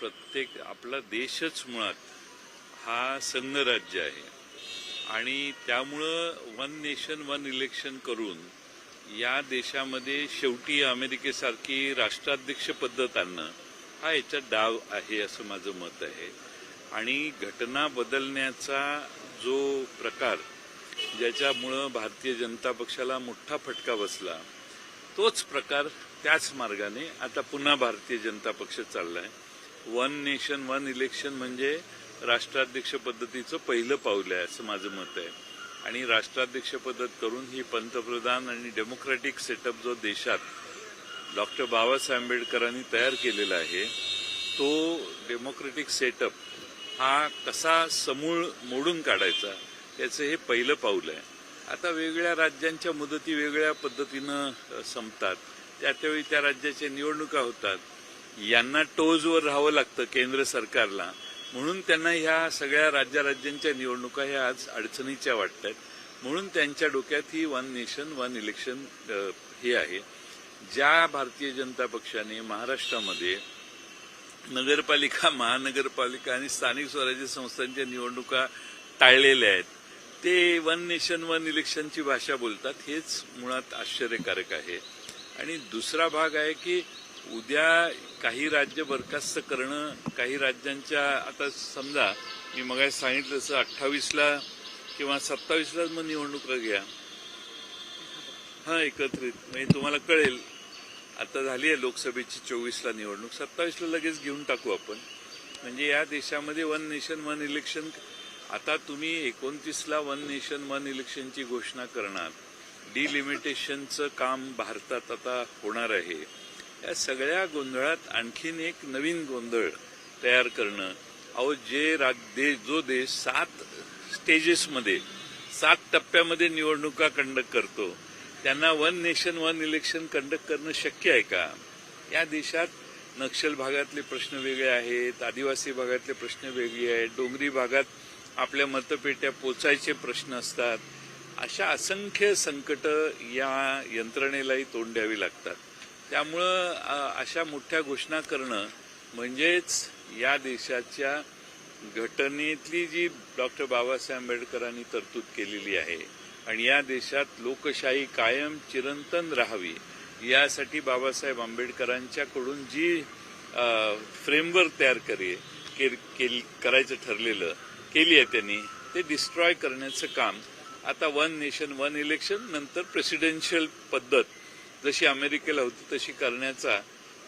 प्रत्येक आपला देशच मुळात हा संघराज्य आहे. आणि त्यामुळं वन नेशन वन इलेक्शन करून या देशामध्ये शेवटी अमेरिकेसारखी राष्ट्राध्यक्ष पद्धत आणणं हा याच्यात डाव आहे असं माझं मत आहे. आणि घटना बदलण्याचा जो प्रकार ज्याच्यामुळं भारतीय जनता पक्षाला मोठा फटका बसला तोच प्रकार त्याच मार्गाने आता पुन्हा भारतीय जनता पक्ष चाललाय. वन नेशन वन इलेक्शन म्हणजे राष्ट्राध्यक्ष पद्धतीचं पहिलं पाऊल आहे असं माझं मत आहे. आणि राष्ट्राध्यक्ष पद्धत करून ही पंतप्रधान आणि डेमोक्रॅटिक सेटअप जो देशात डॉक्टर बाबासाहेब आंबेडकरांनी तयार केलेला आहे तो डेमोक्रॅटिक सेटअप हा कसा समूळ मोडून काढायचा त्याचं हे पहिलं पाऊल आहे. आता वेगळ्या राज्यांच्या मुदती वेगळ्या पद्धतीनं संपतात. त्या त्यावेळी त्या राज्याच्या निवडणुका होतात. यांना टोजवर राहावं लागतं केंद्र सरकारला. म्हणून त्यांना ह्या सगळ्या राज्या राज्यांच्या निवडणुका ह्या आज अडचणीच्या वाटतात. म्हणून त्यांच्या डोक्यात ही वन नेशन वन इलेक्शन हे आहे. ज्या भारतीय जनता पक्षाने महाराष्ट्रामध्ये नगरपालिका महानगरपालिका आणि स्थानिक स्वराज्य संस्थांच्या निवडणुका टाळलेल्या आहेत ते वन नेशन वन इलेक्शनची भाषा बोलतात हेच मुळात आश्चर्यकारक आहे. आणि दुसरा भाग आहे की उद्या काही राज्य बरखास्त करणं काही राज्यांच्या आता समजा मी मग सांगितलं तसं अठ्ठावीसला किंवा सत्तावीसलाच मग निवडणुका घ्या हा एकत्रित. म्हणजे तुम्हाला कळेल. आता झाली आहे लोकसभेची चोवीसला निवडणूक. सत्तावीसला लगेच घेऊन टाकू आपण. म्हणजे या देशामध्ये वन नेशन वन इलेक्शन. आता तुम्ही एकोणतीसला वन नेशन वन इलेक्शनची घोषणा करणार. डिलिमिटेशनचं काम भारतात आता होणार आहे. या सगळ्या गोंधळात आणखीन एक नवीन गोंधळ तयार करणं. अहो जे राज देश जो देश सात स्टेजेसमध्ये सात टप्प्यामध्ये निवडणुका कंडक्ट करतो त्यांना one nation one election conduct करणं शक्य आहे का? या देशात नक्षल भागातले प्रश्न वेगळे आहेत आदिवासी भागातले प्रश्न वेगळे आहेत डोंगरी भागात आपल्या मतपेट्या पोचायचे प्रश्न असतात. अशा असंख्य संकट या यंत्रणेलाही तोंड द्यावी लागतात. त्यामुळं अशा मोठ्या घोषणा करणं म्हणजेच या देशाच्या घटनेतली जी डॉक्टर बाबासाहेब आंबेडकरांनी तरतूद केलेली आहे आणि या देशात लोकशाही कायम चिरंतन राहावी यासाठी बाबासाहेब आंबेडकरांच्याकडून जी फ्रेमवर्क तयार करे के- केल- करायचं ठरलेलं केली आहे त्यांनी ते डिस्ट्रॉय करण्याचं काम आता वन नेशन वन इलेक्शन नंतर प्रेसिडेन्शियल पद्धत जशी अमेरिकेला होती तशी करण्याचा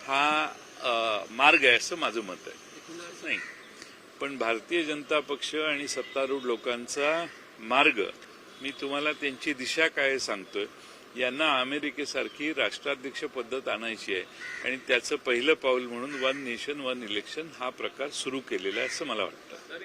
हा मार्ग आहे असं माझं मत आहे. नाही. पण भारतीय जनता पक्ष आणि सत्तारूढ लोकांचा मार्ग मी तुम्हाला त्यांची दिशा काय सांगतोय यांना अमेरिकेसारखी राष्ट्राध्यक्ष पद्धत आणायची आहे. आणि त्याचं पहिलं पाऊल म्हणून वन नेशन वन इलेक्शन हा प्रकार सुरू केलेला आहे असं मला वाटतं.